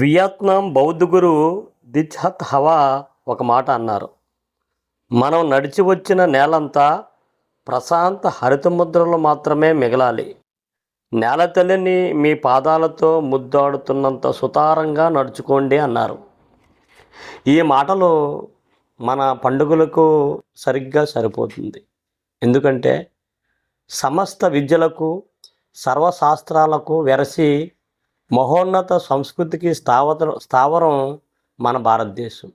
Vietnam బౌద్ధ గురు దిచ్హత్ హవా ఒక మాట అన్నారు. మనం నడిచి వచ్చిన నేలంతా ప్రశాంత హరితముద్రలు మాత్రమే మిగలాలి. నేల తల్లిని మీ పాదాలతో ముద్దాడుతున్నంత సుతారంగా నడుచుకోండి అన్నారు. ఈ మాటలు మన పండుగలకు సరిగ్గా సరిపోతుంది. ఎందుకంటే సమస్త విద్యలకు సర్వశాస్త్రాలకు వెరసి మహోన్నత సంస్కృతికి స్థావత స్థావరం మన భారతదేశం.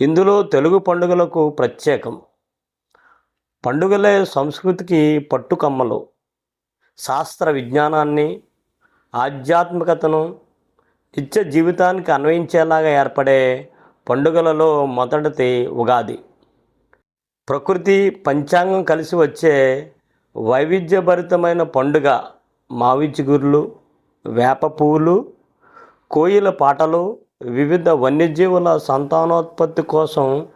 ఇందులో తెలుగు పండుగలకు ప్రత్యేకం. పండుగలే సంస్కృతికి పట్టుకమ్మలు. శాస్త్ర విజ్ఞానాన్ని ఆధ్యాత్మికతను నిత్య జీవితానికి అన్వయించేలాగా ఏర్పడే పండుగలలో మొదటిది ఉగాది. ప్రకృతి పంచాంగం కలిసి వచ్చే వైవిధ్యభరితమైన పండుగ మావిచ్చి చిగుర్లు వేప పువ్వులు కోయిల పాటలు వివిధ వన్యజీవుల సంతానోత్పత్తి కోసం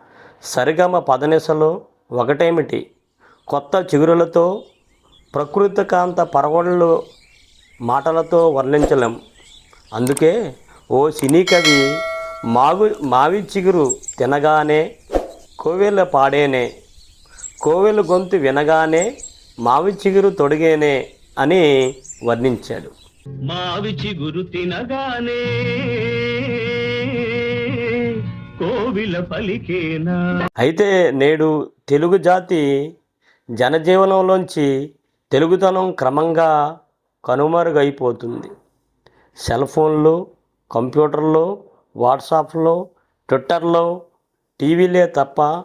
సరిగమ పదనిసలు ఒకటేమిటి? కొత్త చిగురులతో ప్రకృతికాంత పరవళ్ళు మాటలతో వర్ణించలేం. అందుకే ఓ సినీ కవి మాగు మావి చిగురు తినగానే కోవెల పాడేనే కోవెల గొంతు వినగానే మావి చిగురు తొడిగేనే అని వర్ణించాడు. మావి చిగురు తినగానే కోవిల పలికేనా? అయితే నేడు తెలుగు జాతి జనజీవనంలోంచి తెలుగుతనం క్రమంగా కనుమరుగైపోతుంది. సెల్ ఫోన్లు కంప్యూటర్లు వాట్సాప్లో ట్విట్టర్లో టీవీలే తప్ప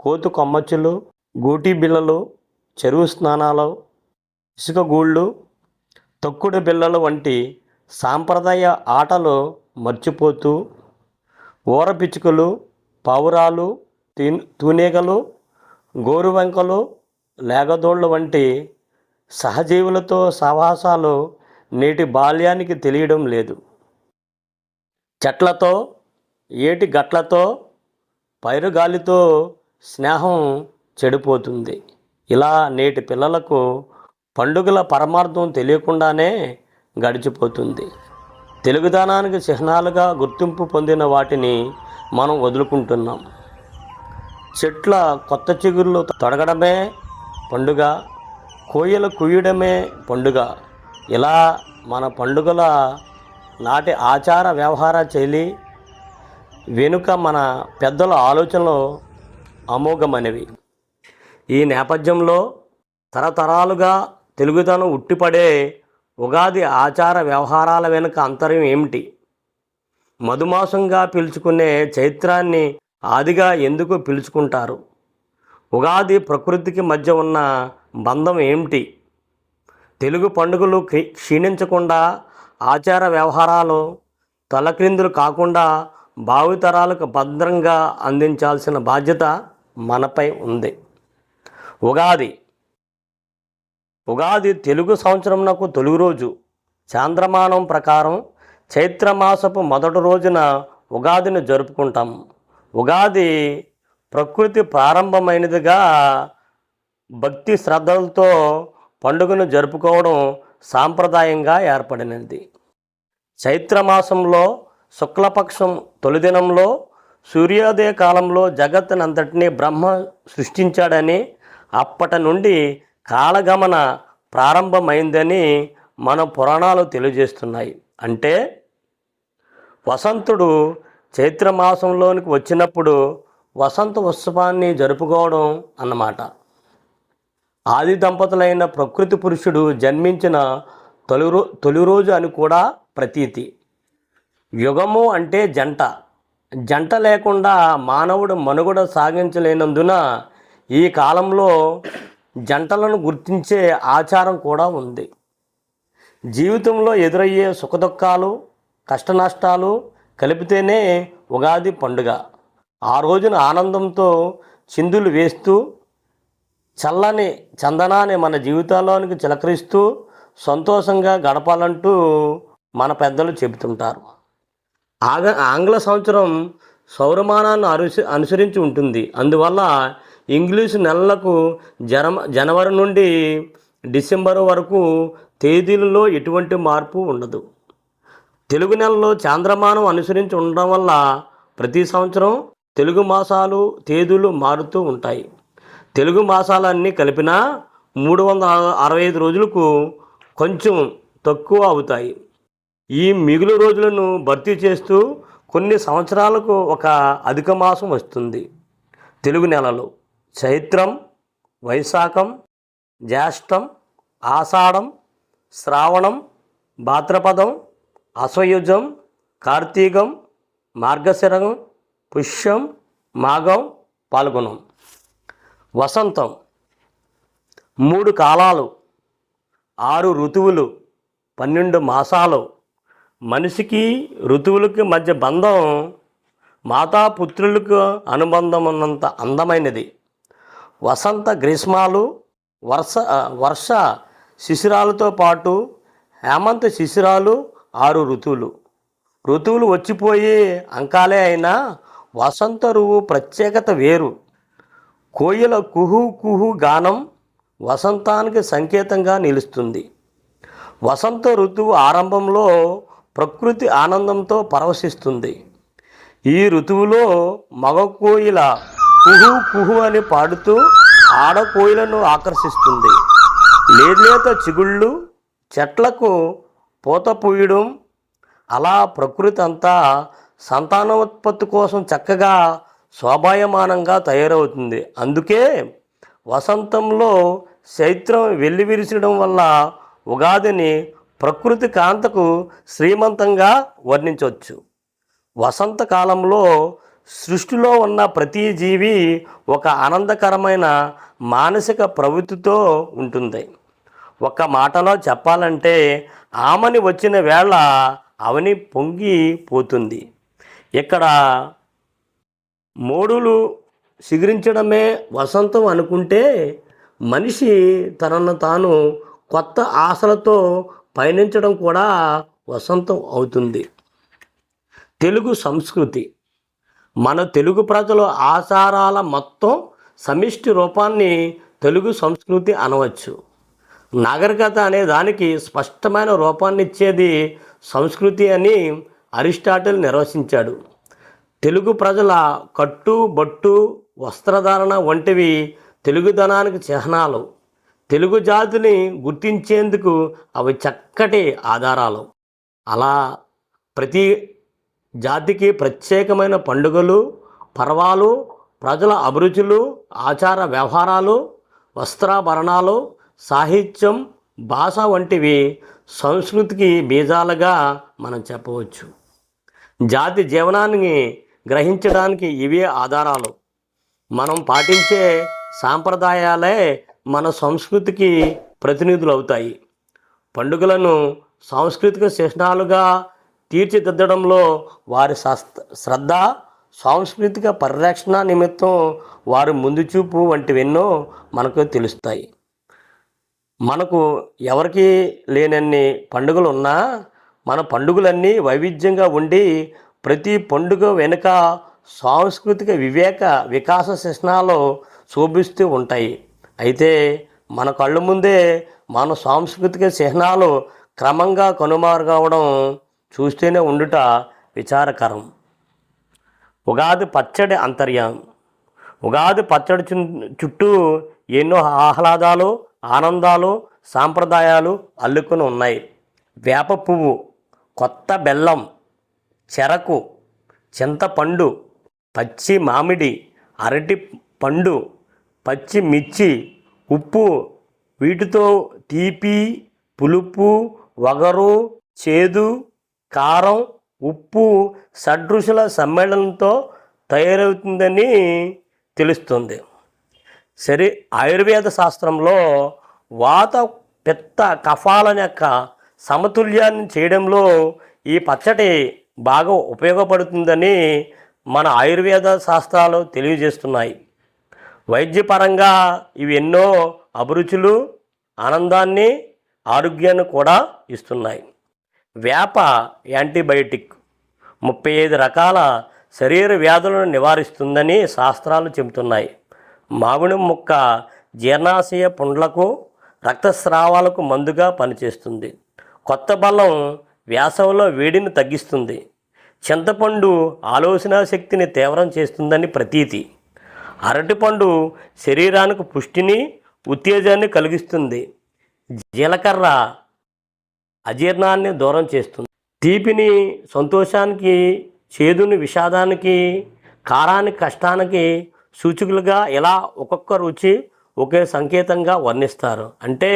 కోతు కొమ్మచ్చులు గూటి బిళ్ళలు చెరువు స్నానాలు ఇసుక గూళ్ళు తొక్కుడు బిళ్ళలు వంటి సాంప్రదాయ ఆటలు మర్చిపోతూ ఊరపిచ్చుకలు పావురాలు తీ గోరువెంకలు లేగదోళ్ళు వంటి సహజీవులతో సహవాసాలు నేటి బాల్యానికి తెలియడం లేదు. చెట్లతో ఏటి గట్లతో పైరుగాలితో స్నేహం చెడిపోతుంది. ఇలా నేటి పిల్లలకు పండుగల పరమార్థం తెలియకుండానే గడిచిపోతుంది. తెలుగుదనానికి చిహ్నాలుగా గుర్తింపు పొందిన వాటిని మనం వదులుకుంటున్నాం. చెట్ల కొత్త చిగుళ్ళు తొడగడమే పండుగ కోయలు కుయ్యడమే పండుగ. ఇలా మన పండుగల నాటి ఆచార వ్యవహార శైలి వెనుక మన పెద్దల ఆలోచనలు అమోఘమైనవి. ఈ నేపథ్యంలో తరతరాలుగా తెలుగుతనం ఉట్టిపడే ఉగాది ఆచార వ్యవహారాల వెనుక అంతర్యం ఏమిటి? మధుమాసంగా పిలుచుకునే చైత్రాన్ని ఆదిగా ఎందుకు పిలుచుకుంటారు? ఉగాది ప్రకృతికి మధ్య ఉన్న బంధం ఏమిటి? తెలుగు పండుగలు క్షీణించకుండా ఆచార వ్యవహారాలు తలక్రిందులు కాకుండా భావితరాలకు భద్రంగా అందించాల్సిన బాధ్యత మనపై ఉంది. ఉగాది ఉగాది తెలుగు సంవత్సరంనకు తొలి రోజు. చాంద్రమానం ప్రకారం చైత్రమాసపు మొదటి రోజున ఉగాదిని జరుపుకుంటాం. ఉగాది ప్రకృతి ప్రారంభమైనదిగా భక్తి శ్రద్ధలతో పండుగను జరుపుకోవడం సాంప్రదాయంగా ఏర్పడినది. చైత్రమాసంలో శుక్లపక్షం తొలిదినంలో సూర్యోదయ కాలంలో జగత్తునంతటినీ బ్రహ్మ సృష్టించాడని అప్పటి నుండి కాలగమన ప్రారంభమైందని మన పురాణాలు తెలియజేస్తున్నాయి. అంటే వసంతుడు చైత్రమాసంలోనికి వచ్చినప్పుడు వసంత ఉత్సవాన్ని జరుపుకోవడం అన్నమాట. ఆది దంపతులైన ప్రకృతి పురుషుడు జన్మించిన తొలి రో తొలి రోజు అని కూడా ప్రతీతి. యుగము అంటే జంట. జంట లేకుండా మానవుడు మనుగడ సాగించలేనందున ఈ కాలంలో జంటలను గుర్తించే ఆచారం కూడా ఉంది. జీవితంలో ఎదురయ్యే సుఖదుఖాలు కష్టనష్టాలు కలిపితేనే ఉగాది పండుగ. ఆ రోజున ఆనందంతో చిందులు వేస్తూ చల్లని చందనాన్ని మన జీవితాల్లోనికి చిలకరిస్తూ సంతోషంగా గడపాలంటూ మన పెద్దలు చెబుతుంటారు. ఆగ ఆంగ్ల సంవత్సరం సౌరమానాన్ని అనుస అనుసరించి ఉంటుంది. అందువల్ల ఇంగ్లీషు నెలలకు జనమ జనవరి నుండి డిసెంబర్ వరకు తేదీలలో ఎటువంటి మార్పు ఉండదు. తెలుగు నెలలో చాంద్రమానం అనుసరించి ఉండడం వల్ల ప్రతి సంవత్సరం తెలుగు మాసాలు తేదీలు మారుతూ ఉంటాయి. తెలుగు మాసాలన్నీ కలిపినా మూడు వందల అరవై ఐదు రోజులకు కొంచెం తక్కువ అవుతాయి. ఈ మిగులు రోజులను భర్తీ చేస్తూ కొన్ని సంవత్సరాలకు ఒక అధిక మాసం వస్తుంది. తెలుగు నెలలు చైత్రం వైశాఖం జ్యేష్టం ఆషాఢం శ్రావణం భాద్రపదం అశ్వయుజం కార్తీకం మార్గశిరం పుష్యం మాఘం పాల్గొనం. వసంతం మూడు కాలాలు ఆరు ఋతువులు పన్నెండు మాసాలు. మనిషికి ఋతువులకి మధ్య బంధం మాతాపుత్రులకు అనుబంధం ఉన్నంత అందమైనది. వసంత గ్రీష్మాలు వర్ష వర్ష శిశిరాలతో పాటు హేమంత శిశిరాలు ఆరు ఋతువులు. ఋతువులు వచ్చిపోయి అంకాలే అయినా వసంత రువు ప్రత్యేకత వేరు. కోయిల కుహు కుహు గానం వసంతానికి సంకేతంగా నిలుస్తుంది. వసంత ఋతువు ఆరంభంలో ప్రకృతి ఆనందంతో పరవశిస్తుంది. ఈ ఋతువులో మగ కోయిల కుహు కుహు అని పాడుతూ ఆడకోయిలను ఆకర్షిస్తుంది. లేత చిగుళ్ళు చెట్లకు పూత పూయడం అలా ప్రకృతి అంతా సంతానోత్పత్తి కోసం చక్కగా శోభాయమానంగా తయారవుతుంది. అందుకే వసంతంలో చైత్రం వెల్లివిరిచడం వల్ల ఉగాదిని ప్రకృతి కాంతకు శ్రీమంతంగా వర్ణించవచ్చు. వసంతకాలంలో సృష్టిలో ఉన్న ప్రతి జీవి ఒక ఆనందకరమైన మానసిక ప్రవృత్తితో ఉంటుంది. ఒక మాటలో చెప్పాలంటే ఆమని వచ్చిన వేళ అవని పొంగి పోతుంది. ఇక్కడ మోడులు చిగురించడమే వసంతం అనుకుంటే మనిషి తనను తాను కొత్త ఆశలతో పయనించడం కూడా వసంతం అవుతుంది. తెలుగు సంస్కృతి మన తెలుగు ప్రజల ఆచారాల మొత్తం సమిష్టి రూపాన్ని తెలుగు సంస్కృతి అనవచ్చు. నాగరికత అనే దానికి స్పష్టమైన రూపాన్ని ఇచ్చేది సంస్కృతి అని అరిస్టాటిల్ నిర్వచించాడు. తెలుగు ప్రజల కట్టు బట్టు వస్త్రధారణ వంటివి తెలుగుదనానికి చిహ్నాలు. తెలుగు జాతిని గుర్తించేందుకు అవి చక్కటి ఆధారాలు. అలా ప్రతి జాతికి ప్రత్యేకమైన పండుగలు పర్వాలు ప్రజల అభిరుచులు ఆచార వ్యవహారాలు వస్త్రాభరణాలు సాహిత్యం భాష వంటివి సంస్కృతికి బీజాలుగా మనం చెప్పవచ్చు. జాతి జీవనాన్ని గ్రహించడానికి ఇవే ఆధారాలు. మనం పాటించే సాంప్రదాయాలే మన సంస్కృతికి ప్రతినిధులు అవుతాయి పండుగలను సాంస్కృతిక చిహ్నాలుగా తీర్చిదిద్దడంలో వారి సస్త శ్రద్ధ సాంస్కృతిక పరిరక్షణ నిమిత్తం వారి ముందు చూపు వంటివెన్నో మనకు తెలుస్తాయి. మనకు ఎవరికి లేనన్ని పండుగలు ఉన్నా మన పండుగలన్నీ వైవిధ్యంగా ఉండి ప్రతి పండుగ వెనుక సాంస్కృతిక వివేక వికాస శిక్షణాలు శోభిస్తూ ఉంటాయి. అయితే మన కళ్ళు ముందే మన సాంస్కృతిక చిహ్నాలు క్రమంగా కనుమరుగవడం చూస్తూనే ఉండుట విచారకరం. ఉగాది పచ్చడి అంతర్యం. ఉగాది పచ్చడి చు- చుట్టూ ఎన్నో ఆహ్లాదాలు ఆనందాలు సాంప్రదాయాలు అల్లుకొని ఉన్నాయి. వేప పువ్వు కొత్త బెల్లం చెరకు చింతపండు పచ్చి మామిడి అరటి పండు పచ్చి మిర్చి ఉప్పు వీటితో తీపి పులుపు వగరు చేదు కారం ఉప్పు షడ్రుచుల సమ్మేళనంతో తయారవుతుందని తెలుస్తుంది. సరే ఆయుర్వేద శాస్త్రంలో వాత పిత్త కఫాల యొక్క సమతుల్యాన్ని చేయడంలో ఈ పచ్చడి బాగా ఉపయోగపడుతుందని మన ఆయుర్వేద శాస్త్రాలు తెలియజేస్తున్నాయి. వైద్యపరంగా ఇవి ఎన్నో అభిరుచులు ఆనందాన్ని ఆరోగ్యాన్ని కూడా ఇస్తున్నాయి. వేప యాంటీబయోటిక్ ముప్పై ఐదు రకాల శరీర వ్యాధులను నివారిస్తుందని శాస్త్రాలు చెబుతున్నాయి. మామిడి ముక్క జీర్ణాశయ పుండ్లకు రక్తస్రావాలకు మందుగా పనిచేస్తుంది. కొత్త బలం వ్యాసంలో వేడిని తగ్గిస్తుంది. చింతపండు ఆలోచన శక్తిని తీవ్రం చేస్తుందని ప్రతీతి. అరటిపండు శరీరానికి పుష్టిని ఉత్తేజాన్ని కలిగిస్తుంది. జీలకర్ర అజీర్ణాన్ని దూరం చేస్తుంది. తీపిని సంతోషానికి చేదుని విషాదానికి కారానికి కష్టానికి సూచికలుగా ఇలా ఒక్కొక్క రుచి ఒకే సంకేతంగా వర్ణిస్తారు. అంటే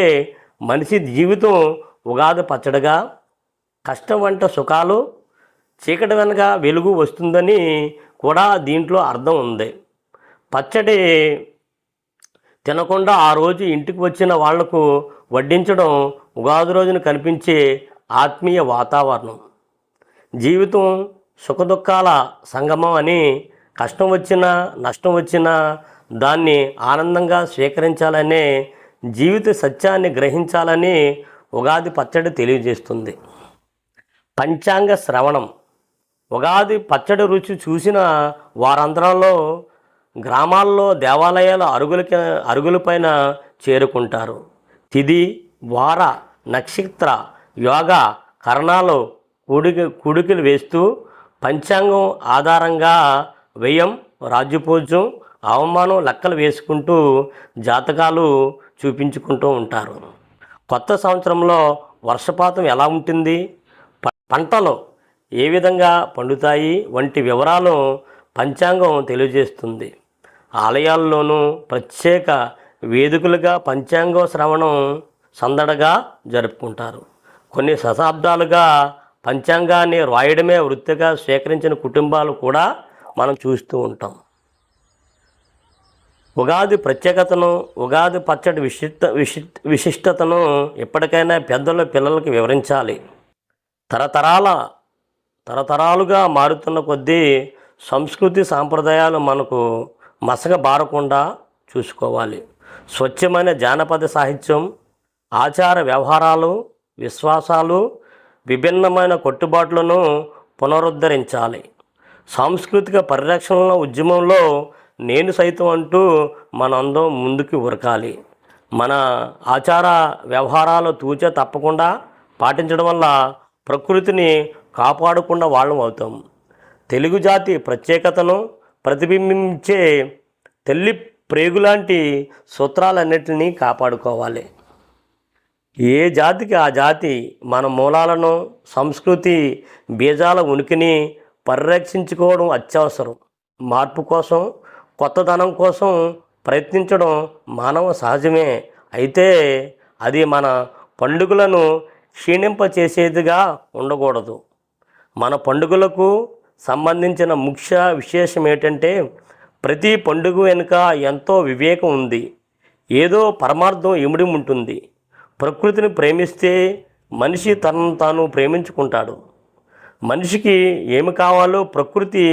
మనిషి జీవితం ఉగాది పచ్చడిగా కష్టం వంట సుఖాలు చీకటి వెనక వెలుగు వస్తుందని కూడా దీంట్లో అర్థం ఉంది. పచ్చడి తినకుండా ఆ రోజు ఇంటికి వచ్చిన వాళ్ళకు వడ్డించడం ఉగాది రోజున కనిపించే ఆత్మీయ వాతావరణం. జీవితం సుఖదుఖాల సంగమం అని కష్టం వచ్చినా నష్టం వచ్చినా దాన్ని ఆనందంగా స్వీకరించాలనే జీవిత సత్యాన్ని గ్రహించాలని ఉగాది పచ్చడి తెలియజేస్తుంది. పంచాంగ శ్రవణం. ఉగాది పచ్చడి రుచి చూసిన వారంధ్రాల్లో గ్రామాల్లో దేవాలయాల అరుగులకి అరుగులపైన చేరుకుంటారు. తిది వార నక్షత్ర యోగ కరణాలు కుడికి కుడికలు వేస్తూ పంచాంగం ఆధారంగా వ్యయం రాజ్యపూజ్యం అవమానం లెక్కలు వేసుకుంటూ జాతకాలు చూపించుకుంటూ ఉంటారు. కొత్త సంవత్సరంలో వర్షపాతం ఎలా ఉంటుంది? ప- పంటలు ఏ విధంగా పండుతాయి? వంటి వివరాలు పంచాంగం తెలియజేస్తుంది. ఆలయాల్లోనూ ప్రత్యేక వేదికలుగా పంచాంగ శ్రవణం సందడగా జరుపుకుంటారు. కొన్ని శతాబ్దాలుగా పంచాంగాన్ని రాయడమే వృత్తిగా స్వీకరించిన కుటుంబాలు కూడా మనం చూస్తూ ఉంటాం. ఉగాది ప్రత్యేకతను ఉగాది పచ్చడి విశిష్ట విశి విశిష్టతను ఎప్పటికైనా పెద్దలు పిల్లలకి వివరించాలి. తరతరాల తరతరాలుగా మారుతున్న కొద్దీ సంస్కృతి సాంప్రదాయాలు మనకు మసగ బారకుండా చూసుకోవాలి. స్వచ్ఛమైన జానపద సాహిత్యం ఆచార వ్యవహారాలు విశ్వాసాలు విభిన్నమైన కట్టుబాట్లను పునరుద్ధరించాలి. సాంస్కృతిక పరిరక్షణ ఉద్యమంలో నేను సైతం అంటూ మనందరం ముందుకు ఉరకాలి. మన ఆచార వ్యవహారాలు తూచే తప్పకుండా పాటించడం వల్ల ప్రకృతిని కాపాడకుండా వాళ్ళం అవుతాం. తెలుగు జాతి ప్రత్యేకతను ప్రతిబింబించే తల్లి ప్రేగులాంటి సూత్రాలన్నిటినీ కాపాడుకోవాలి. ఏ జాతికి ఆ జాతి మన మూలాలను సంస్కృతి బీజాల ఉనికిని పరిరక్షించుకోవడం అత్యవసరం. మార్పు కోసం కొత్తదనం కోసం ప్రయత్నించడం మానవ సహజమే. అయితే అది మన పండుగలను క్షీణింపచేసేదిగా ఉండకూడదు. మన పండుగలకు సంబంధించిన ముఖ్య విశేషం ఏంటంటే ప్రతి పండుగ వెనుక ఎంతో వివేకం ఉంది. ఏదో పరమార్థం ఇమిడి ఉంటుంది. ప్రకృతిని ప్రేమిస్తే మనిషి తనను తాను ప్రేమించుకుంటాడు. మనిషికి ఏమి కావాలో ప్రకృతి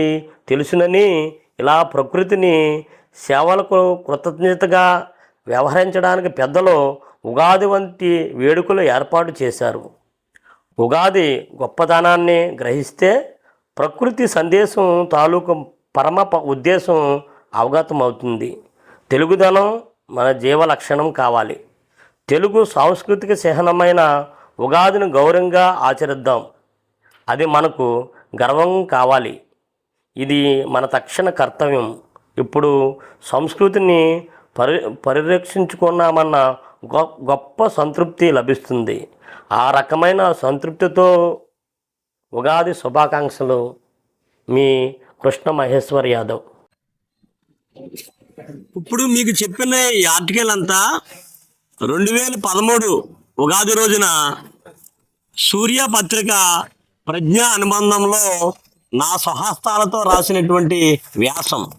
తెలుసునని ఇలా ప్రకృతిని సేవలకు కృతజ్ఞతగా వ్యవహరించడానికి పెద్దలు ఉగాది వంటి వేడుకలు ఏర్పాటు చేశారు. ఉగాది గొప్పదనాన్ని గ్రహిస్తే ప్రకృతి సందేశం తాలూకు పరమ ఉద్దేశం అవగతమవుతుంది. తెలుగుదనం మన జీవ లక్షణం కావాలి. తెలుగు సాంస్కృతిక చిహ్నమైన ఉగాదిని గౌరవంగా ఆచరిద్దాం. అది మనకు గర్వం కావాలి. ఇది మన తక్షణ కర్తవ్యం. ఇప్పుడు సంస్కృతిని పరి పరిరక్షించుకున్నామన్న గొ- గొప్ప సంతృప్తి లభిస్తుంది. ఆ రకమైన సంతృప్తితో ఉగాది శుభాకాంక్షలు మీ కృష్ణ మహేశ్వర్ యాదవ్. ఇప్పుడు మీకు చెప్పిన ఈ ఆర్టికల్ అంతా రెండు వేల పదమూడు ఉగాది రోజున సూర్య పత్రిక ప్రజ్ఞా అనుబంధంలో నా స్వహస్తాలతో రాసినటువంటి వ్యాసం.